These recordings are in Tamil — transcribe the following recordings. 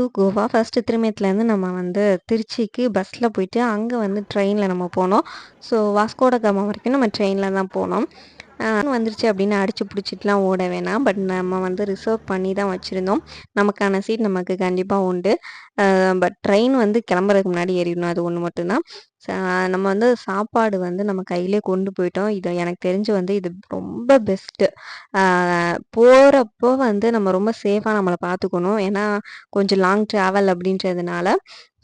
டு கோவா ஃபஸ்ட்டு திருமயத்துலேருந்து நம்ம வந்து திருச்சிக்கு பஸ்ஸில் போயிட்டு அங்கே வந்து ட்ரெயினில் நம்ம போனோம். ஸோ வாஸ்கோட கிராமம் வரைக்கும் நம்ம ட்ரெயினில் தான் போனோம். வந்துருச்சு அப்படின்னு அடிச்சு பிடிச்சிட்டுலாம் ஓட வேணாம். பட் நம்ம வந்து ரிசர்வ் பண்ணி தான் வச்சுருந்தோம். நமக்கான சீட் நமக்கு கண்டிப்பாக உண்டு. பட் ட்ரெயின் வந்து கிளம்புறதுக்கு முன்னாடி ஏறிடணும். அது ஒன்று மட்டும்தான். நம்ம வந்து சாப்பாடு வந்து நம்ம கையிலே கொண்டு போயிட்டோம். இது எனக்கு தெரிஞ்சு வந்து இது ரொம்ப பெஸ்ட்டு. போகிறப்போ வந்து நம்ம ரொம்ப சேஃபாக நம்மளை பார்த்துக்கணும் ஏன்னா கொஞ்சம் லாங் ட்ராவல் அப்படின்றதுனால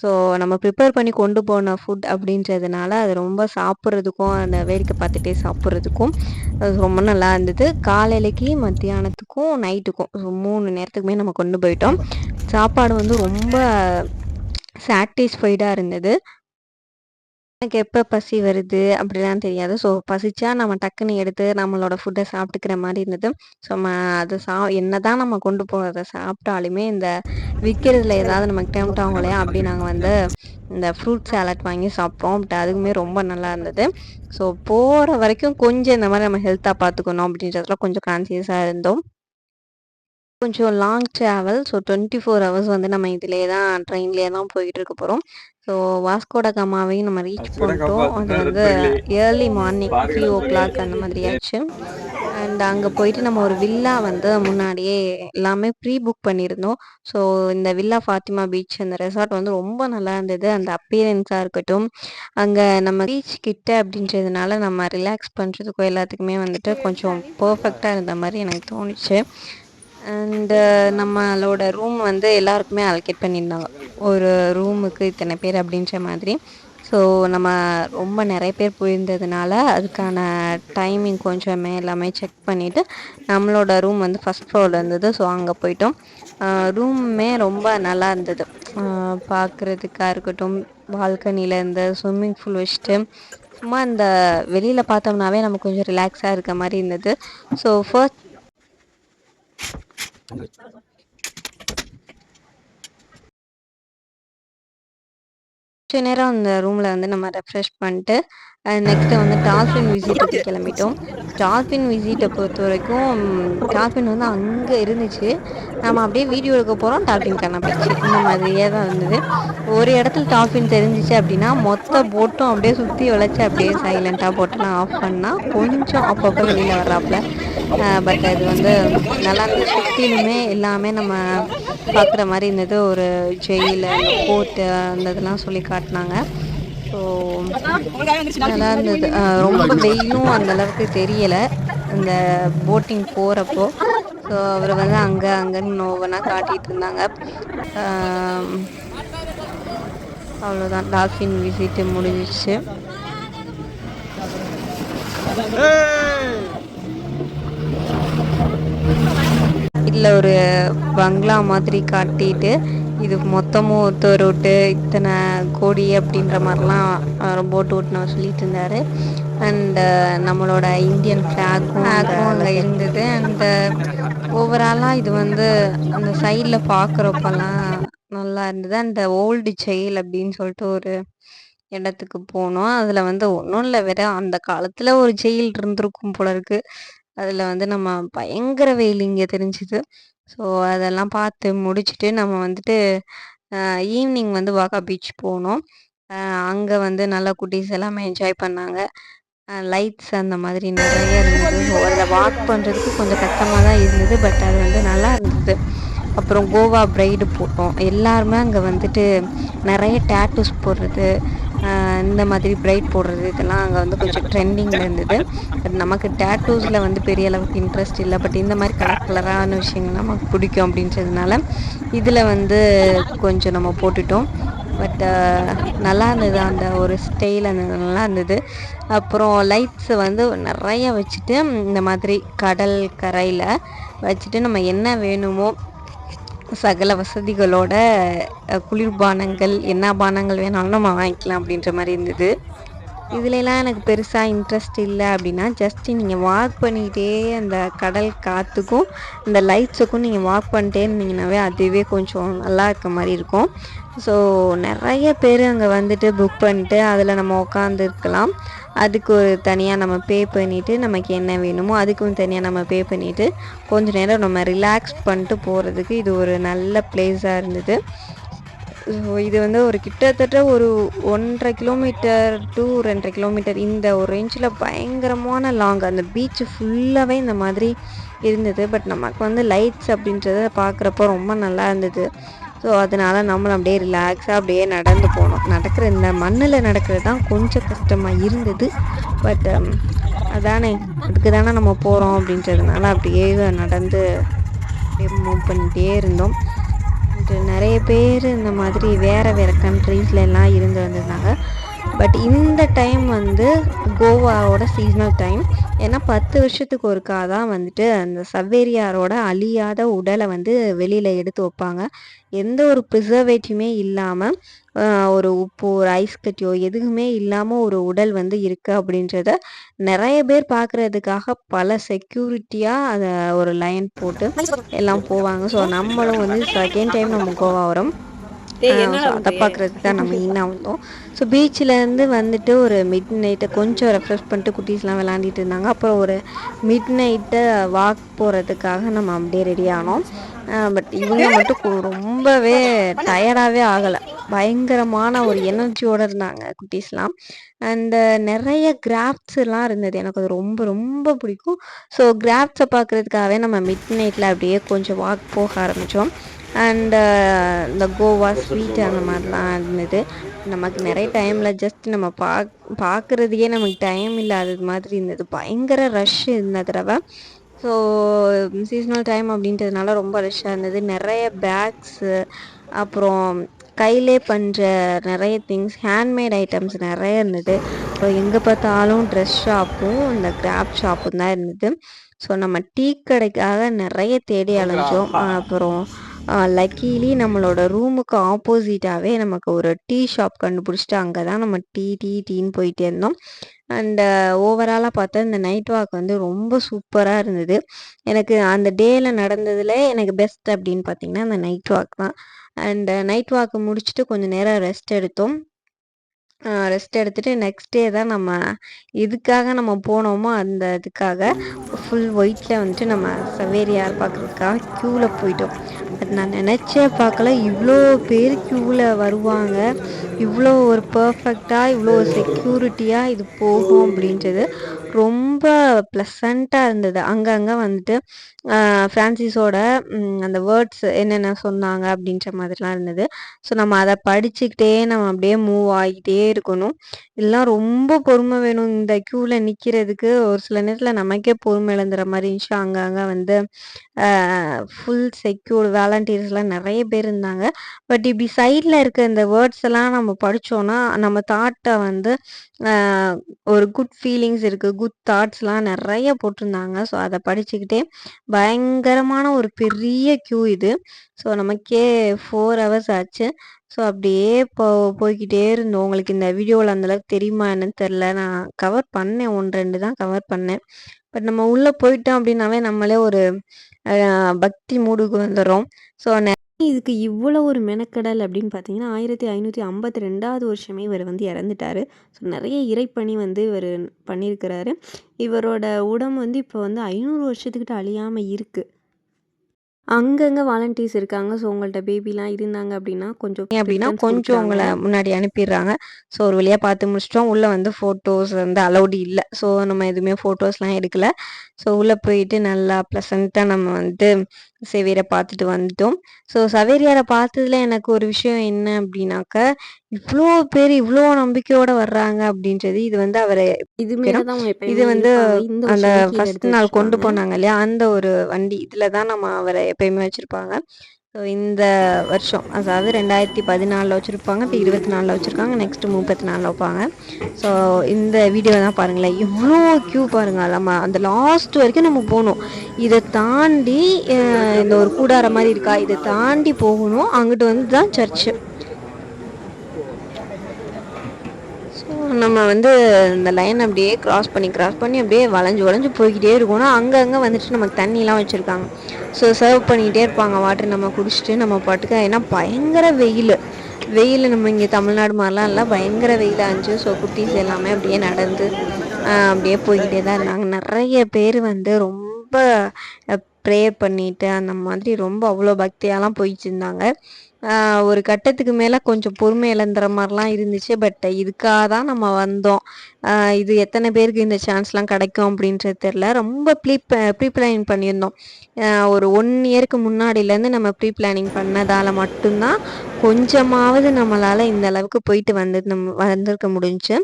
ஸோ நம்ம ப்ரிப்பேர் பண்ணி கொண்டு போன ஃபுட் அப்படின்றதுனால அது ரொம்ப சாப்பிட்றதுக்கும் அந்த வேடிக்கை பார்த்துட்டே சாப்பிட்றதுக்கும் அது ரொம்ப நல்லா இருந்தது. காலையிலைக்கு மத்தியானத்துக்கும் நைட்டுக்கும் மூணு நேரத்துக்குமே நம்ம கொண்டு போயிட்டோம். சாப்பாடு வந்து ரொம்ப சாட்டிஸ்ஃபைடாக இருந்தது. எனக்கு எப்போ பசி வருது அப்படிலாம் தெரியாது. ஸோ பசிச்சா நம்ம டக்குன்னு எடுத்து நம்மளோட ஃபுட்டை சாப்பிட்டுக்கிற மாதிரி இருந்தது. ஸோ நம்ம அது சா என்ன தான் நம்ம கொண்டு போகிறத சாப்பிட்டாலுமே இந்த விற்கிறதுல ஏதாவது நமக்கு டெம்ட் இல்லையா அப்படி நாங்கள் வந்து இந்த ஃப்ரூட் சாலட் வாங்கி சாப்பிட்டோம். பட் அதுக்குமே ரொம்ப நல்லா இருந்தது. ஸோ போகிற வரைக்கும் கொஞ்சம் இந்த மாதிரி நம்ம ஹெல்த்தாக பார்த்துக்கணும் அப்படின்றதுல கொஞ்சம் கான்சியஸாக இருந்தோம். கொஞ்சம் long travel so twenty four hours வந்து நம்ம இதிலே தான் ட்ரெயின்லேயே தான் போயிட்டு இருக்க போகிறோம் ஸோ வாஸ்கோட கமாவையும் நம்ம ரீச் பண்ணிட்டோம் அது வந்து early morning three o'clock அந்த மாதிரி ஆச்சு. அண்ட் அங்கே போயிட்டு நம்ம ஒரு வில்லா வந்து முன்னாடியே எல்லாமே ப்ரீ புக் பண்ணியிருந்தோம். ஸோ இந்த வில்லா ஃபாத்திமா பீச் அந்த ரெசார்ட் வந்து ரொம்ப நல்லா இருந்தது. அந்த அப்பியரன்ஸாக இருக்கட்டும் அங்கே நம்ம பீச் கிட்ட அப்படின்றதுனால நம்ம ரிலாக்ஸ் பண்ணுறதுக்கும் எல்லாத்துக்குமே வந்துட்டு கொஞ்சம் பர்ஃபெக்டாக இருந்த மாதிரி எனக்கு தோணுச்சு. அண்டு uh, நம்மளோட ரூம் வந்து எல்லாருக்குமே அலோகேட் பண்ணியிருந்தாங்க. ஒரு ரூமுக்கு இத்தனை பேர் அப்படின்ற மாதிரி. ஸோ நம்ம ரொம்ப நிறைய பேர் போயிருந்ததுனால அதுக்கான டைமிங் கொஞ்சமே எல்லாமே செக் பண்ணிவிட்டு நம்மளோட ரூம் வந்து ஃபஸ்ட் ஃப்ளோரில் இருந்தது. ஸோ அங்கே போயிட்டோம். ரூமுமே ரொம்ப நல்லா இருந்தது. பார்க்குறதுக்காக இருக்கட்டும் பால்கனியில் இருந்து ஸ்விம்மிங் பூல் வச்சுட்டு சும்மா இந்த வெளியில் பார்த்தோம்னாவே நமக்கு கொஞ்சம் ரிலாக்ஸாக இருக்க மாதிரி இருந்தது. ஸோ ஃபர்ஸ்ட் கொஞ்ச நேரம் அந்த ரூமில் வந்து நம்ம ரெஃப்ரெஷ் பண்ணிட்டு நெக்ஸ்ட்டு வந்து டால்ஃபின் விசிட்டுக்கு கிளம்பிட்டோம். டால்ஃபின் விசிட்டை பொறுத்த வரைக்கும் டால்ஃபின் வந்து அங்கே இருந்துச்சு. நம்ம அப்படியே வீடியோ எடுக்க போகிறோம் டால்ஃபின் காணாம இந்த மாதிரியே தான் இருந்தது. ஒரு இடத்துல டால்ஃபின் தெரிஞ்சிச்சு அப்படின்னா மொத்த போட்டும் அப்படியே சுற்றி வளைச்சி அப்படியே சைலண்ட்டாக போட்டுலாம் ஆஃப் பண்ணால் கொஞ்சம் அப்பப்போ வெளியில் வர்றாப்புல. பட் அது வந்து நல்லா இருந்தது சுற்றிலுமே எல்லாமே நம்ம பார்க்குற மாதிரி இருந்தது. ஒரு ஜெயில் கோர்ட்டு அந்த இதெல்லாம் சொல்லி காட்டினாங்க. ஸோ நல்லா இருந்தது ரொம்ப வெயிலும் அந்தளவுக்கு தெரியலை. அந்த போட்டிங் போகிறப்போ ஸோ அவர் வந்து அங்கே அங்கேன்னு நோவனாக காட்டிகிட்டு இருந்தாங்க. அவ்வளோதான் டால்ஃபின் விசிட்டு முடிஞ்சிச்சு இதில் ஒரு பங்களா மாதிரி காட்டிட்டு இது மொத்தமும் ஒருத்தர் ரோட்டு இத்தனை கோடி அப்படின்ற மாதிரிலாம் போட்டு ஓட்டுனவர் சொல்லிட்டு இருந்தார். அண்டு uh, நம்மளோட இந்தியன் ஃப்ளாகும் அங்கே இருந்தது. அந்த ஓவராலாக uh, இது வந்து அந்த சைடில் பார்க்குறப்பெல்லாம் நல்லா இருந்தது. அந்த ஓல்டு ஜெயில் அப்படின்னு சொல்லிட்டு ஒரு இடத்துக்கு போனோம். அதில் வந்து ஒன்றும் இல்லை. வேற அந்த காலத்தில் ஒரு ஜெயில் இருந்திருக்கும் போல இருக்கு. அதில் வந்து நம்ம பயங்கர வெயில் இங்கே தெரிஞ்சுது. ஸோ அதெல்லாம் பார்த்து முடிச்சுட்டு நம்ம வந்துட்டு ஈவினிங் வந்து வாகா பீச் போனோம். அங்கே வந்து நல்லா குட்டீஸ் எல்லாமே என்ஜாய் பண்ணாங்க. லைட்ஸ் அந்த மாதிரி நிறைய இருந்தது. ஸோ அதில் வாக் பண்ணுறதுக்கு கொஞ்சம் கஷ்டமாக தான் இருந்தது. பட் அது வந்து நல்லா இருந்தது. அப்புறம் கோவா ப்ரைடு போட்டோம். எல்லாருமே அங்கே வந்துட்டு நிறைய டேட்டூஸ் போடுறது இந்த மாதிரி பிரைட் போடுறது இதெல்லாம் அங்கே வந்து கொஞ்சம் ட்ரெண்டிங்கில் இருந்தது. பட் நமக்கு டேட்டூஸில் வந்து பெரிய அளவுக்கு இன்ட்ரெஸ்ட் இல்லை. பட் இந்த மாதிரி கலர் கலரான விஷயங்கள் நமக்கு பிடிக்கும் அப்படின்றதுனால இதில் வந்து கொஞ்சம் நம்ம போட்டுட்டோம். பட் நல்லா இருந்தது. அந்த ஒரு ஸ்டைல் அந்த நல்லா இருந்தது. அப்புறம் லைட்ஸை வந்து நிறைய வச்சுட்டு இந்த மாதிரி கடல் கரையில் வச்சுட்டு நம்ம என்ன வேணுமோ சகல வசதிகளோட குளிர்பானங்கள் என்ன பானங்கள் வேணாலும் நம்ம வாங்கிக்கலாம் அப்படின்ற மாதிரி இருந்தது. இதுலலாம் எனக்கு பெருசாக இன்ட்ரெஸ்ட் இல்லை அப்படின்னா ஜஸ்ட் நீங்கள் வாக் பண்ணிக்கிட்டே அந்த கடல் காற்றுக்கும் இந்த லைட்ஸுக்கும் நீங்கள் வாக் பண்ணிட்டே இருந்தீங்கன்னாவே அதுவே கொஞ்சம் நல்லா இருக்க மாதிரி இருக்கும். ஸோ நிறைய பேர் அங்கே வந்துட்டு புக் பண்ணிட்டு அதில் நம்ம உட்காந்துருக்கலாம் அதுக்கு ஒரு தனியாக நம்ம பே பண்ணிவிட்டு நமக்கு என்ன வேணுமோ அதுக்கும் தனியாக நம்ம பே பண்ணிவிட்டு கொஞ்ச நேரம் நம்ம ரிலாக்ஸ் பண்ணிட்டு போகிறதுக்கு இது ஒரு நல்ல பிளேஸாக இருந்தது. ஸோ இது வந்து ஒரு கிட்டத்தட்ட ஒரு ஒன்றரை கிலோமீட்டர் டு ரெண்டரை கிலோமீட்டர் இந்த ஒரு ரேஞ்சில் பயங்கரமான லாங் அந்த பீச் ஃபுல்லாகவே இந்த மாதிரி இருந்தது. பட் நமக்கு வந்து லைட்ஸ் அப்படின்றத பார்க்குறப்ப ரொம்ப நல்லா இருந்தது. ஸோ அதனால் நம்மளும் அப்படியே ரிலாக்ஸாக அப்படியே நடந்து போனோம். நடக்கிற இந்த மண்ணில் நடக்கிறது தான் கொஞ்சம் கஷ்டமாக இருந்தது. பட் um, அதானே அதுக்கு தானே நம்ம போகிறோம் அப்படின்றதுனால அப்படியே நடந்து அப்படியே மூவ் பண்ணிகிட்டே இருந்தோம். நிறைய பேர் இந்த மாதிரி வேறு வேறு கண்ட்ரீஸ்லாம் இருந்து வந்திருந்தாங்க. பட் இந்த டைம் வந்து கோவாவோட சீசனல் டைம் ஏன்னா பத்து வருஷத்துக்கு ஒருக்கா தான் வந்துட்டு அந்த சவ்வேரியாரோட அழியாத உடலை வந்து வெளியில் எடுத்து வைப்பாங்க. எந்த ஒரு ப்ரிசர்வேட்டிவுமே இல்லாமல் ஒரு உப்பு ஒரு ஐஸ் கட்டியோ எதுவுமே இல்லாமல் ஒரு உடல் வந்து இருக்குது அப்படின்றத நிறைய பேர் பார்க்குறதுக்காக பல செக்யூரிட்டியாக அதை ஒரு லைன் போட்டு எல்லாம் போவாங்க. ஸோ நம்மளும் வந்து செகண்ட் டைம் நம்ம கோவா வரோம். அதை பார்க்குறதுக்கு தான் நம்ம இன்னும் வந்தோம். ஸோ பீச்சிலேருந்து வந்துட்டு ஒரு மிட் நைட்டை கொஞ்சம் ரெஃப்ரெஷ் பண்ணிட்டு குட்டீஸ்லாம் விளாண்டிட்டு இருந்தாங்க. அப்புறம் ஒரு மிட் நைட்டை வாக் போகிறதுக்காக நம்ம அப்படியே ரெடி ஆனோம். பட் இவங்க மட்டும் ரொம்பவே டயர்டாகவே ஆகலை. பயங்கரமான ஒரு எனர்ஜியோடு இருந்தாங்க குட்டீஸ்லாம். அண்டு நிறைய கிராஃப்ட்ஸ்லாம் இருந்தது. எனக்கு அது ரொம்ப ரொம்ப பிடிக்கும். ஸோ கிராஃப்ட்ஸை பார்க்குறதுக்காகவே நம்ம மிட் நைட்டில் அப்படியே கொஞ்சம் வாக் போக ஆரம்பித்தோம் அண்டு இந்த கோவா ஸ்வீட் அந்த மாதிரிலாம் இருந்தது. நமக்கு நிறைய டைமில் ஜஸ்ட் நம்ம பாக் பார்க்குறதுக்கே நமக்கு டைம் இல்லாதது மாதிரி இருந்தது. பயங்கர ரஷ் இந்த தடவை. ஸோ சீசனல் டைம் அப்படின்றதுனால ரொம்ப ரஷ்ஷாக இருந்தது. நிறைய பேக்ஸு அப்புறம் கையிலே பண்ணுற நிறைய திங்ஸ் ஹேண்ட்மேட் ஐட்டம்ஸ் நிறைய இருந்தது. ஸோ எங்கே பார்த்தாலும் ட்ரெஸ் ஷாப்பும் இந்த கிராஃப்ட் ஷாப்பும் தான் இருந்தது. ஸோ நம்ம டீ கடைக்காக நிறைய தேடி அலைஞ்சோம். அப்புறம் லக்கீலி நம்மளோட ரூமுக்கு ஆப்போசிட்டாகவே நமக்கு ஒரு டீ ஷாப் கண்டுபிடிச்சிட்டு அங்கே தான் நம்ம டீ டீ டீன்னு போயிட்டே இருந்தோம். அண்டு ஓவராலாக பார்த்தா இந்த நைட் வாக் வந்து ரொம்ப சூப்பராக இருந்தது. எனக்கு அந்த டேயில் நடந்ததில் எனக்கு பெஸ்ட் அப்படின்னு பார்த்தீங்கன்னா அந்த நைட் வாக் தான். அண்டு நைட் வாக்கு முடிச்சுட்டு கொஞ்சம் நேரம் ரெஸ்ட் எடுத்தோம். ரெஸ்ட் எடுத்துட்டு நெக்ஸ்ட் டே தான் நம்ம எதுக்காக நம்ம போனோமோ அந்த இதுக்காக ஃபுல் ஒயிட்டில் வந்துட்டு நம்ம சவேரியார் பார்க்குறதுக்காக க்யூவில் போயிட்டோம். பட் நான் நினச்சே பார்க்கல. இவ்வளோ பேர் க்யூவில் வருவாங்க. இவ்வளோ ஒரு பர்ஃபெக்டாக இவ்வளோ செக்யூரிட்டியாக இது போகும் அப்படின்றது. ரொம்ப ப்ளசண்ட்டாக இருந்தது. அங்கங்கே வந்துட்டு ஃப்ரான்சிஸோட அந்த வேர்ட்ஸ் என்னென்ன சொன்னாங்க அப்படின்ற மாதிரிலாம் இருந்தது. ஸோ நம்ம அதை படிச்சுக்கிட்டே நம்ம அப்படியே மூவ் ஆகிட்டே இருக்கணும். இதெல்லாம் ரொம்ப பொறுமை வேணும். இந்த க்யூவில் நிற்கிறதுக்கு ஒரு சில நேரத்தில் நமக்கே பொறுமை இழந்துற மாதிரி இருந்துச்சு. அங்கங்கே வந்து ஃபுல் செக்யூர்டு வாலண்டியர்ஸ்லாம் நிறைய பேர் இருந்தாங்க. பட் இப்படி சைடில் இருக்க இந்த வேர்ட்ஸ் எல்லாம் நம்ம படித்தோன்னா நம்ம தாட்டை வந்து ஒரு குட் ஃபீலிங்ஸ் இருக்குது குட் தாட்ஸ்லாம் நிறைய போட்டிருந்தாங்க. ஸோ அதை படிச்சுக்கிட்டே பயங்கரமான ஒரு பெரிய க்யூ இது. ஸோ நமக்கே ஃபோர் ஹவர்ஸ் ஆச்சு. ஸோ அப்படியே போ போய்கிட்டே இருந்தோம். உங்களுக்கு இந்த வீடியோவில் அந்தளவுக்கு தெரியுமா என்னன்னு தெரில நான் கவர் பண்ணேன். ஒன்று ரெண்டு தான் கவர் பண்ணேன். பட் நம்ம உள்ளே போயிட்டோம் அப்படின்னாவே நம்மளே ஒரு பக்தி மூடுக்கு வந்துடும் ஸோ இதுக்கு இவ்வளோ ஒரு மெனக்கடல் அப்படின்னு பார்த்தீங்கன்னா ஆயிரத்தி ஐநூற்றி ஐம்பத்தி ரெண்டாவது வருஷமே இவர் வந்து இறந்துட்டார். ஸோ நிறைய இறைப்பணி வந்து இவர் பண்ணியிருக்கிறாரு. இவரோட உடம்பு வந்து இப்போ வந்து ஐநூறு வருஷத்துக்கிட்ட அழியாமல் இருக்குது அங்கங்கே வாலண்டியர்ஸ் இருக்காங்க. ஸோ உங்கள்கிட்ட பேபிலாம் இருந்தாங்க அப்படின்னா கொஞ்சம் அப்படின்னா கொஞ்சம் உங்களை முன்னாடி அனுப்பிடுறாங்க. ஸோ ஒரு வழியாக பார்த்து முடிச்சிட்டோம். உள்ளே வந்து ஃபோட்டோஸ் வந்து அலௌடு இல்லை. ஸோ நம்ம எதுவுமே ஃபோட்டோஸ்லாம் எடுக்கல. ஸோ உள்ளே போயிட்டு நல்லா ப்ளசண்ட்டாக நம்ம வந்து சேவியரை பார்த்துட்டு வந்துட்டோம். ஸோ சவேரியாரை பார்த்ததுல எனக்கு ஒரு விஷயம் என்ன அப்படின்னாக்க இவ்வளோ பேர் இவ்வளோ நம்பிக்கையோட வர்றாங்க அப்படின்றது இது வந்து அவரை இது இது வந்து அந்த ஃபர்ஸ்ட் நாள் கொண்டு போனாங்க இல்லையா? அந்த ஒரு வண்டி இதில் தான் நம்ம அவரை எப்பயுமே வச்சுருப்பாங்க. ஸோ இந்த வருஷம் அதாவது ரெண்டாயிரத்தி பதினாலில் வச்சுருப்பாங்க இப்போ இருபத்தி நாலில் வச்சுருக்காங்க நெக்ஸ்ட்டு முப்பத்தி நாலில் வைப்பாங்க. ஸோ இந்த வீடியோ தான் பாருங்களேன். இவ்வளோ க்யூ பாருங்கள் நம்ம அந்த லாஸ்ட் வரைக்கும் நம்ம போகணும். இதை தாண்டி இந்த ஒரு கூடார மாதிரி இருக்கா இதை தாண்டி போகணும். அங்கிட்டு வந்து தான் சர்ச்சு நம்ம வந்து இந்த லைன் அப்படியே கிராஸ் பண்ணி கிராஸ் பண்ணி அப்படியே வளைஞ்சு வளைஞ்சு போய்கிட்டே இருக்கணும் அங்கங்கே வந்துட்டு நமக்கு தண்ணிலாம் வச்சுருக்காங்க. ஸோ சர்வ் பண்ணிகிட்டே இருப்பாங்க. வாட்டர் நம்ம குடிச்சிட்டு நம்ம பாட்டுக்கு ஏன்னா பயங்கர வெயில். வெயில் நம்ம இங்கே தமிழ்நாடு மாதிரிலாம் இல்லை. பயங்கர வெயிலாக இருந்துச்சு. ஸோ குட்டீஸ் எல்லாமே அப்படியே நடந்து அப்படியே போய்கிட்டே தான் இருந்தாங்க. நிறைய பேர் வந்து ரொம்ப ப்ரேயர் பண்ணிட்டு அந்த மாதிரி ரொம்ப அவ்வளோ பக்தியாலாம் போயிட்டு இருந்தாங்க. ஒரு கட்டத்துக்கு மேலே கொஞ்சம் பொறுமை இழந்துற மாதிரிலாம் இருந்துச்சு. பட் இதுக்காக தான் நம்ம வந்தோம். இது எத்தனை பேருக்கு இந்த சான்ஸ்லாம் கிடைக்கும் அப்படின்றது தெரில ரொம்ப ப்ளீ ப்ரீ பிளானிங் பண்ணியிருந்தோம் ஒரு ஒன் இயருக்கு முன்னாடியிலேருந்து நம்ம ப்ரீ பிளானிங் பண்ணதால் மட்டும்தான் கொஞ்சமாவது நம்மளால் இந்த அளவுக்கு போயிட்டு வந்து நம்ம வந்திருக்க முடிஞ்சு.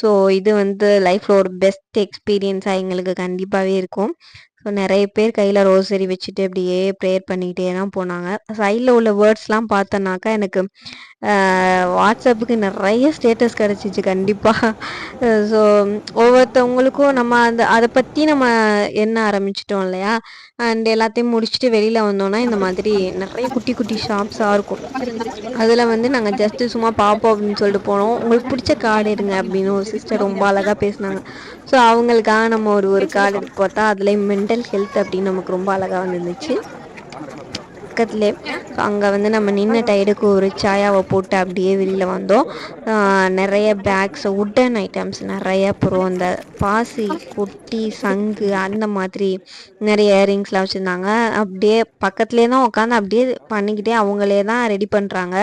ஸோ இது வந்து லைஃப்பில் ஒரு பெஸ்ட் எக்ஸ்பீரியன்ஸாக எங்களுக்கு கண்டிப்பாகவே இருக்கும். ஸோ நிறைய பேர் கையில் ரோசரி வச்சுட்டு அப்படியே ப்ரேயர் பண்ணிக்கிட்டே தான் போனாங்க. சைடில் உள்ள வேர்ட்ஸ்லாம் பார்த்தோன்னாக்கா எனக்கு வாட்ஸ்அப்புக்கு நிறைய ஸ்டேட்டஸ் கிடச்சிச்சு கண்டிப்பாக ஸோ ஒவ்வொருத்தவங்களுக்கும் நம்ம அந்த அதை பற்றி நம்ம என்ன ஆரம்பிச்சிட்டோம் இல்லையா? அண்ட் எல்லாத்தையும் முடிச்சுட்டு வெளியில் வந்தோன்னா இந்த மாதிரி நிறைய குட்டி குட்டி ஷாப்ஸாக இருக்கும். அதில் வந்து நாங்கள் ஜஸ்ட்டு சும்மா பார்ப்போம் அப்படின்னு சொல்லிட்டு போனோம். உங்களுக்கு பிடிச்ச கார்டு எடுங்க அப்படின்னு ஒரு சிஸ்டர் ரொம்ப அழகாக பேசினாங்க. ஸோ அவங்களுக்காக நம்ம ஒரு ஒரு கார்டு எடுத்து பார்த்தா அதுலேயும் மென்டல் ஹெல்த் அப்படின்னு நமக்கு ரொம்ப அழகாக வந்துருந்துச்சு. பக்கத்துலேயே அங்கே வந்து நம்ம நின்ன டயருக்கு ஒரு சாயாவை போட்டு அப்படியே வெளியில் வந்தோம். நிறைய பேக்ஸ் உட்டன் ஐட்டம்ஸ் நிறைய அப்புறம் அந்த பாசி குட்டி சங்கு அந்த மாதிரி நிறைய இயரிங்ஸ்லாம் வச்சுருந்தாங்க. அப்படியே பக்கத்துலேயே தான் உட்காந்து அப்படியே பண்ணிக்கிட்டே அவங்களே தான் ரெடி பண்ணுறாங்க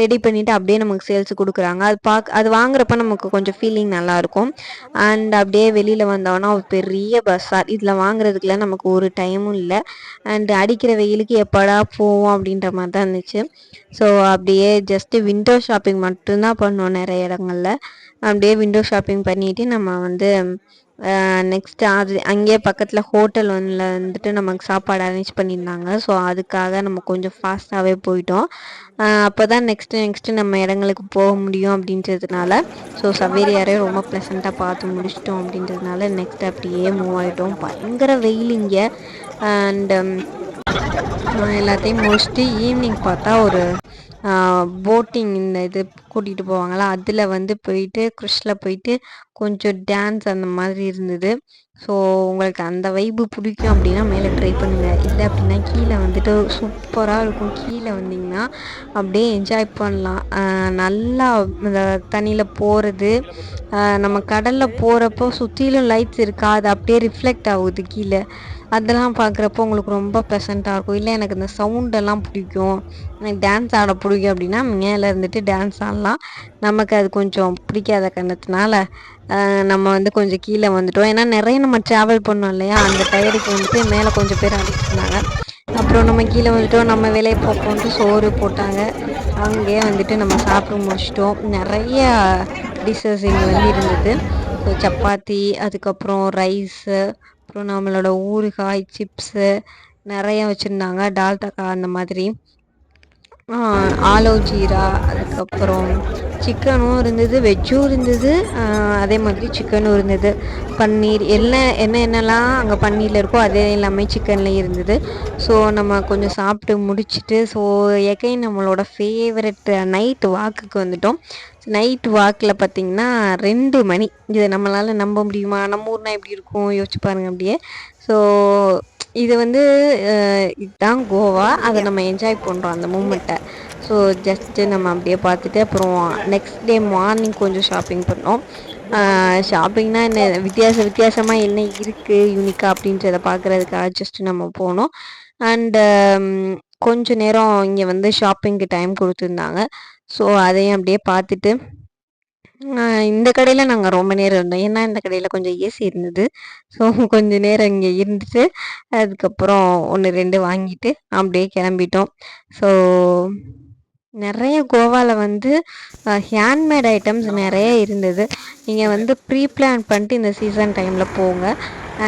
ரெடி பண்ணிவிட்டு அப்படியே நமக்கு சேல்ஸ் கொடுக்குறாங்க. அது பார்க்க அது வாங்குறப்ப நமக்கு கொஞ்சம் ஃபீலிங் நல்லாயிருக்கும் அண்ட் அப்படியே வெளியில் வந்தோன்னா ஒரு பெரிய பஸ்ஸார் இதில் வாங்குறதுக்குலாம் நமக்கு ஒரு டைமும் இல்லை. அண்ட் அடிக்கிற வெயிலுக்கு எப்படா போவோம் அப்படின்ற மாதிரி தான் இருந்துச்சு. ஸோ அப்படியே ஜஸ்ட்டு விண்டோ ஷாப்பிங் மட்டும்தான் பண்ணோம் நிறைய இடங்களில். அப்படியே விண்டோ ஷாப்பிங் பண்ணிவிட்டு நம்ம வந்து நெக்ஸ்ட்டு அது அங்கேயே பக்கத்தில் ஹோட்டல் ஒன்றில் வந்துட்டு நமக்கு சாப்பாடு அரேஞ்ச் பண்ணியிருந்தாங்க. ஸோ அதுக்காக நம்ம கொஞ்சம் ஃபாஸ்ட்டாகவே போயிட்டோம். அப்போ தான் நெக்ஸ்ட்டு நெக்ஸ்ட்டு நம்ம இடங்களுக்கு போக முடியும் அப்படின்றதுனால ஸோ சவேரியாரே ரொம்ப ப்ளசண்ட்டாக பார்த்து முடிச்சிட்டோம் அப்படின்றதுனால நெக்ஸ்ட் அப்படியே மூவ் ஆகிட்டோம் பயங்கர வெயில் இங்கே. அண்டு எல்லாத்தையும் முடிச்சுட்டு ஈவினிங் பார்த்தா ஒரு போட்டிங் இந்த இது கூட்டிகிட்டு போவாங்களா? அதில் வந்து போயிட்டு க்ருஷில் போயிட்டு கொஞ்சம் டான்ஸ் அந்த மாதிரி இருந்தது. ஸோ உங்களுக்கு அந்த வைப்பு பிடிக்கும் அப்படின்னா மேலே ட்ரை பண்ணுங்கள் இல்லை அப்படின்னா கீழே வந்துட்டு சூப்பராக இருக்கும். கீழே வந்திங்கன்னா அப்படியே என்ஜாய் பண்ணலாம். நல்லா இந்த தண்ணியில் போகிறது நம்ம கடலில் போகிறப்போ சுற்றிலும் லைட்ஸ் இருக்கா? அது அப்படியே ரிஃப்ளெக்ட் ஆகுது கீழே. அதெல்லாம் பார்க்குறப்போ உங்களுக்கு ரொம்ப ப்ளசண்ட்டாக இருக்கும். இல்லை எனக்கு இந்த சவுண்டெல்லாம் பிடிக்கும். எனக்கு டான்ஸ் ஆட பிடிக்கும் அப்படின்னா மேலே இருந்துட்டு டான்ஸ் ஆடலாம். நமக்கு அது கொஞ்சம் பிடிக்காத காரணத்தினால நம்ம வந்து கொஞ்சம் கீழே வந்துட்டோம். ஏன்னா நிறைய நம்ம ட்ராவல் பண்ணோம் இல்லையா? அந்த டயருக்கு வந்துட்டு மேலே கொஞ்சம் பேர் அடிச்சிருந்தாங்க. அப்புறம் நம்ம கீழே வந்துட்டோம். நம்ம வேலையை பார்ப்போன்ட்டு சோறு போட்டாங்க. அங்கேயே வந்துட்டு நம்ம சாப்பிட்டு முடிச்சிட்டோம். நிறைய டிஷ்ஷஸ் இங்கே வந்து இருந்தது. சப்பாத்தி அதுக்கப்புறம் ரைஸு அப்புறம் நம்மளோட ஊறுகாய் சிப்ஸு நிறைய வச்சுருந்தாங்க. டால்டாக்கா அந்த மாதிரி. ஆலோ ஜீரா அதுக்கப்புறம் சிக்கனும் இருந்தது வெஜ்ஜும் இருந்தது அதே மாதிரி சிக்கனும் இருந்தது. பன்னீர் என்ன என்ன என்னெல்லாம் அங்கே பன்னீரில் இருக்கோ அதே எல்லாமே சிக்கன்லேயும் இருந்தது. ஸோ நம்ம கொஞ்சம் சாப்பிட்டு முடிச்சுட்டு ஸோ எகை நம்மளோட ஃபேவரட் நைட்டு வாக்குக்கு வந்துட்டோம். நைட் வாக்கில் பார்த்திங்கன்னா ரெண்டு மணி. இதை நம்மளால் நம்ப முடியுமா? நம்ம ஊர்னா எப்படி இருக்கும்? யோசிச்சு பாருங்கள் அப்படியே. ஸோ இது வந்து இதுதான் கோவா. அதை நம்ம என்ஜாய் பண்ணுறோம் அந்த மூமெண்ட்டை ஸோ ஜஸ்ட்டு நம்ம அப்படியே பார்த்துட்டு அப்புறம் நெக்ஸ்ட் டே மார்னிங் கொஞ்சம் ஷாப்பிங் பண்ணோம். ஷாப்பிங்னா என்ன? வித்தியாச வித்தியாசமாக என்ன இருக்குது யூனிக்காக அப்படின்றத பார்க்குறதுக்காக ஜஸ்ட்டு நம்ம போனோம். அண்டு கொஞ்ச நேரம் இங்கே வந்து ஷாப்பிங்க்கு டைம் கொடுத்துருந்தாங்க. ஸோ அதையும் அப்படியே பார்த்துட்டு இந்த கடையில் நாங்கள் ரொம்ப நேரம் இருந்தோம். ஏன்னா இந்த கடையில் கொஞ்சம் ஏசி இருந்தது. ஸோ கொஞ்சம் நேரம் இங்கே இருந்துட்டு அதுக்கப்புறம் ஒன்று ரெண்டு வாங்கிட்டு அப்படியே கிளம்பிட்டோம். ஸோ நிறைய கோவாவில் வந்து ஹேண்ட்மேட் ஐட்டம்ஸ் நிறைய இருந்தது. நீங்கள் வந்து ப்ரீ பிளான் பண்ணிட்டு இந்த சீசன் டைமில் போங்க.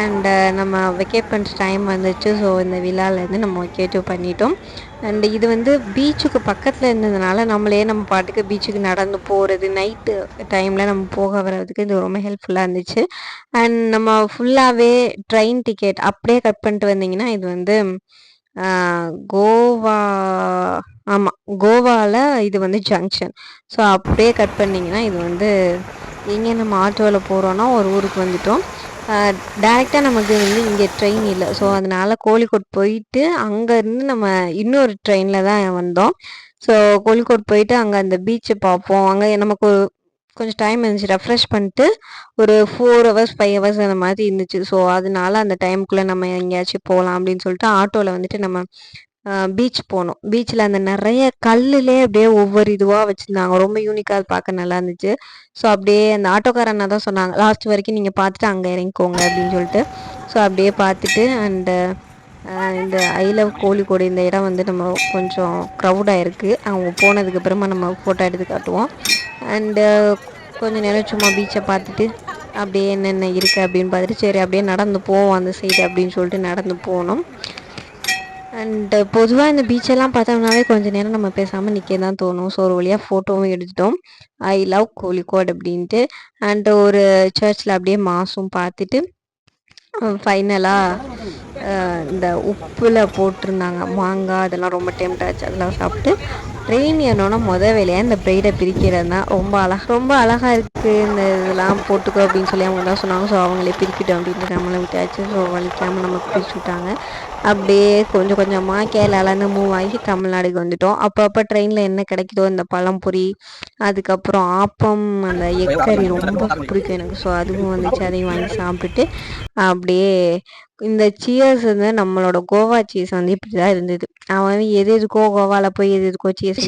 அண்டு நம்ம வெக்கேட் பண்ணுற டைம் வந்துச்சு. ஸோ இந்த விழாலேருந்து நம்ம வெக்கேட்டிவ் பண்ணிட்டோம். அண்டு இது வந்து பீச்சுக்கு பக்கத்தில் இருந்ததுனால நம்மளே நம்ம பாட்டுக்கு பீச்சுக்கு நடந்து போகிறது நைட்டு டைமில் நம்ம போக வர்றதுக்கு இது ரொம்ப ஹெல்ப்ஃபுல்லாக இருந்துச்சு. அண்ட் நம்ம ஃபுல்லாகவே ட்ரெயின் டிக்கெட் அப்படியே கட் பண்ணிட்டு வந்தீங்கன்னா இது வந்து கோவா ஆமாம் கோவாவில் இது வந்து ஜங்ஷன் ஸோ அப்படியே கட் பண்ணிங்கன்னா இது வந்து எங்கே நம்ம ஆட்டோவில் போகிறோன்னா ஒரு ஊருக்கு வந்துட்டோம். டேரெக்டாக நமக்கு வந்து இங்கே ட்ரெயின் இல்லை. ஸோ அதனால் கோழிக்கோட் போயிட்டு அங்கேருந்து நம்ம இன்னொரு ட்ரெயினில் தான் வந்தோம். ஸோ கோழிக்கோட் போயிட்டு அங்கே அந்த பீச்சை பார்ப்போம். அங்கே நமக்கு கொஞ்சம் டைம் இருந்துச்சு. ரெஃப்ரெஷ் பண்ணிட்டு ஒரு ஃபோர் ஹவர்ஸ் ஃபைவ் ஹவர்ஸ் அந்த மாதிரி இருந்துச்சு. ஸோ அதனால அந்த டைமுக்குள்ளே நம்ம எங்கேயாச்சும் போகலாம் அப்படின்னு சொல்லிட்டு ஆட்டோவில் வந்துட்டு நம்ம பீச் போனோம். பீச்சில் அந்த நிறைய கல்லுலே அப்படியே ஒவ்வொரு இதுவாக வச்சுருந்தாங்க. ரொம்ப யூனிக்காக அது பார்க்க நல்லா இருந்துச்சு. ஸோ அப்படியே அந்த ஆட்டோக்காரண்ணா தான் சொன்னாங்க லாஸ்ட் வரைக்கும் நீங்கள் பார்த்துட்டு அங்கே இறங்கிக்கோங்க அப்படின்னு சொல்லிட்டு. ஸோ அப்படியே பார்த்துட்டு அண்டு இந்த ஐ லவ் கோழிக்கோடு இந்த இடம் வந்து நம்ம கொஞ்சம் க்ரௌடாக இருக்குது அவங்க போனதுக்கு அப்புறமா நம்ம ஃபோட்டோ எடுத்து காட்டுவோம். அண்டு கொஞ்சம் நேரம் சும்மா பீச்சை பார்த்துட்டு அப்படியே என்னென்ன இருக்குது அப்படின்னு பார்த்துட்டு சரி அப்படியே நடந்து போவோம் அந்த சைடு அப்படின்னு சொல்லிட்டு நடந்து போனோம். அண்டு பொதுவாக இந்த பீச்செல்லாம் பார்த்தோம்னாவே கொஞ்சம் நேரம் நம்ம பேசாமல் நிற்க தான் தோணும். ஸோ ஒரு வழியாக ஃபோட்டோவும் எடுத்துட்டோம். ஐ லவ் கோழிக்கோட் அப்படின்ட்டு. அண்டு ஒரு சர்ச்சில் அப்படியே மாசும் பார்த்துட்டு ஃபைனலாக இந்த உப்பில் போட்டிருந்தாங்க. மாங்காய் அதெல்லாம் ரொம்ப டெம்ட் ஆச்சு. அதெல்லாம் சாப்பிட்டு ட்ரெயின் ஏறணும்னா முத வேலையாக இந்த ப்ரைடை பிரிக்கிறது தான். ரொம்ப அழகாக ரொம்ப அழகாக இருக்குது இந்த இதெல்லாம் போட்டுக்கோ அப்படின்னு சொல்லி அவங்க தான் சொன்னாங்க. ஸோ அவங்களே பிரிக்கிட்டோம் அப்படின்ட்டு நம்மளை விட்டாச்சு. ஸோ வலிக்காமல் நமக்கு பிரிச்சு விட்டாங்க. அப்படியே கொஞ்சம் கொஞ்சமாக கேரளாலேருந்து மூவ் ஆகி தமிழ்நாடுக்கு வந்துட்டோம். அப்பப்போ ட்ரெயினில் என்ன கிடைக்குதோ இந்த பழம்பொரி அதுக்கப்புறம் ஆப்பம் அந்த எக்கறி ரொம்ப பிடிக்கும் எனக்கு. ஸோ அதுவும் வந்துச்சு. அதையும் வாங்கி சாப்பிட்டுட்டு அப்படியே இந்த சியர்ஸ் வந்து நம்மளோட கோவா சீஸ் வந்து இப்படி தான் இருந்தது அவன் எது எதுக்கோ கோவாவில் போய் எது எதுக்கோ சீஸ்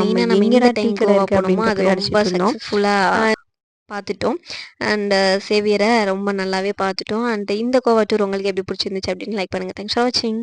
மெயினாக நம்ம எங்கே ரொம்ப சக்ஸஸ்ஃபுல்லாக பார்த்துட்டோம் அண்ட் uh, சேவியரை ரொம்ப நல்லாவே பார்த்துட்டோம் அண்ட் இந்த கோவா டூர் உங்களுக்கு எப்படி பிடிச்சிருந்துச்சு அப்படின்னு லைக் பண்ணுங்கள் தேங்க்ஸ் ஃபார் வாட்சிங்